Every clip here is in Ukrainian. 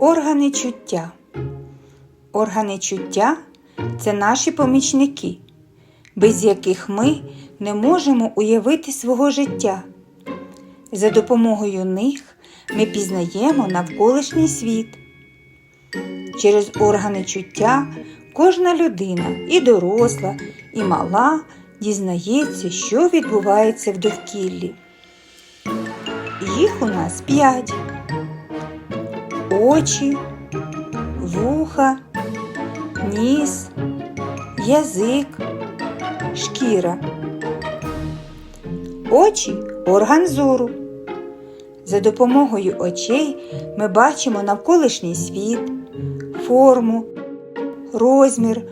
Органи чуття. Органи чуття це наші помічники, без яких ми не можемо уявити свого життя. За допомогою них ми пізнаємо навколишній світ. Через органи чуття кожна людина, і доросла, і мала, дізнається, що відбувається в довкіллі. Їх у нас п'ять очі, вуха, ніс, язик, шкіра. Очі орган зору. За допомогою очей ми бачимо навколишній світ, форму, розмір,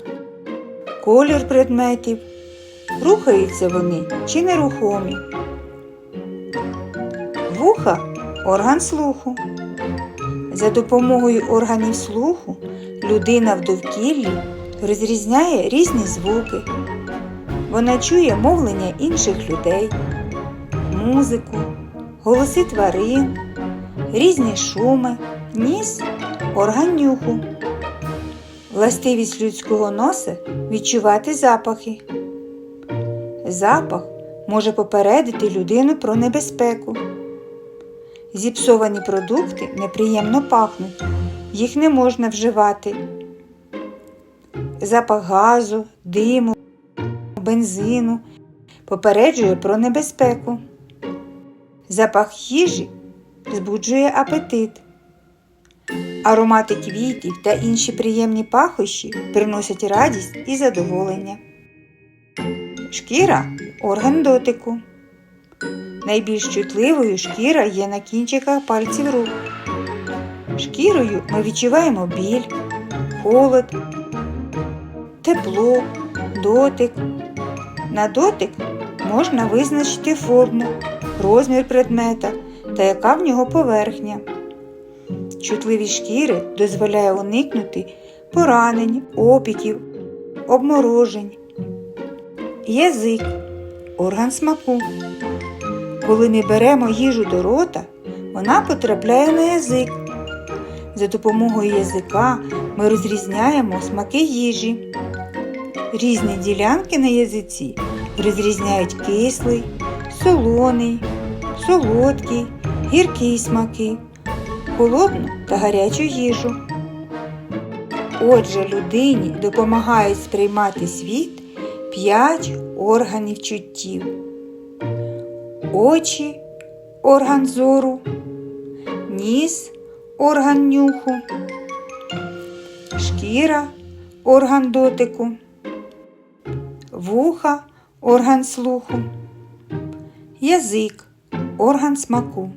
колір предметів, рухаються вони чи нерухомі. Вуха орган слуху. За допомогою органів слуху людина в довкіллі розрізняє різні звуки. Вона чує мовлення інших людей, музику, голоси тварин, різні шуми, ніс, орган нюху. Властивість людського носа відчувати запахи. Запах може попередити людину про небезпеку. Зіпсовані продукти неприємно пахнуть, їх не можна вживати. Запах газу, диму, бензину попереджує про небезпеку. Запах їжі збуджує апетит. Аромати квітів та інші приємні пахощі приносять радість і задоволення. Шкіра орган дотику. Найбільш чутливою шкіра є на кінчиках пальців рук. Шкірою ми відчуваємо біль, холод, тепло, дотик. На дотик можна визначити форму, розмір предмета та яка в нього поверхня. Чутливість шкіри дозволяє уникнути поранень, опіків, обморожень. Язик орган смаку. Коли ми беремо їжу до рота, вона потрапляє на язик. За допомогою язика ми розрізняємо смаки їжі. Різні ділянки на язиці розрізняють кислий, солоний, солодкий, гіркий смаки, холодну та гарячу їжу. Отже, людині допомагають сприймати світ п'ять органів чуттів очі орган зору, ніс орган нюху, шкіра орган дотику, вуха орган слуху, язик орган смаку.